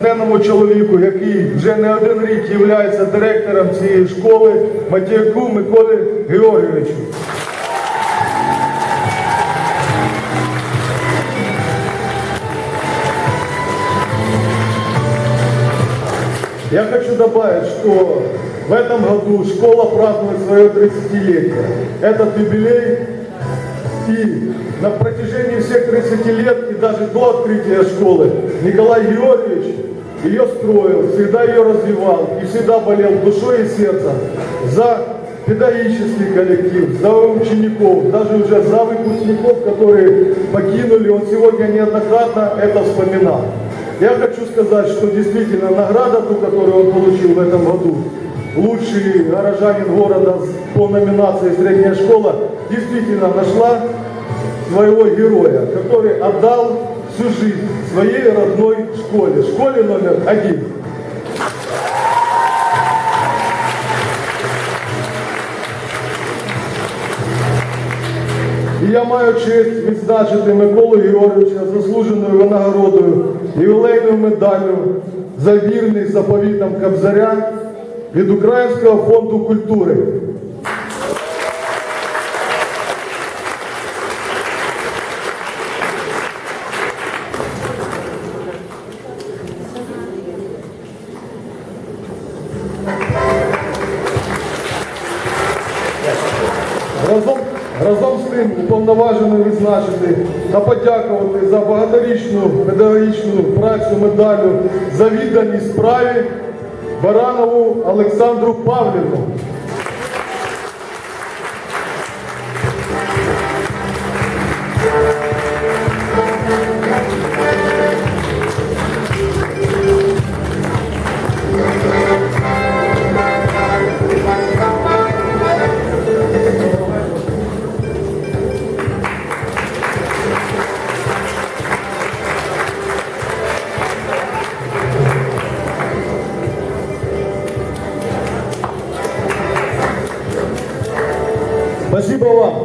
Денному чоловіку, який вже не один рік є директором цієї школи, Матіяку Миколі Георгійовичу. Я хочу добавить, что в этом году школа празднует свое 30-летие. Этот юбилей и на протяжении всех 30 лет и даже до открытия школы Николай Георгиевич ее строил, всегда ее развивал и всегда болел душой и сердцем за педагогический коллектив, за учеников, даже уже за выпускников, которые покинули. Он сегодня неоднократно это вспоминал. Я хочу сказать, что действительно награда, ту, которую он получил в этом году, лучший горожанин города по номинации «Средняя школа», действительно нашла своего героя, который отдал всю жизнь своей родной школе, школе номер один. І я маю честь відзначити Миколу Георгійовича заслуженою винагородою, ювілейною медаллю за вірність заповітам Кобзаря від Українського фонду культури. Разом, разом з тим уповноважений відзначити та подякувати за багаторічну педагогічну працю медалю за відданість справі Баранову Олександру Павлівну. కలిసిపోవాలి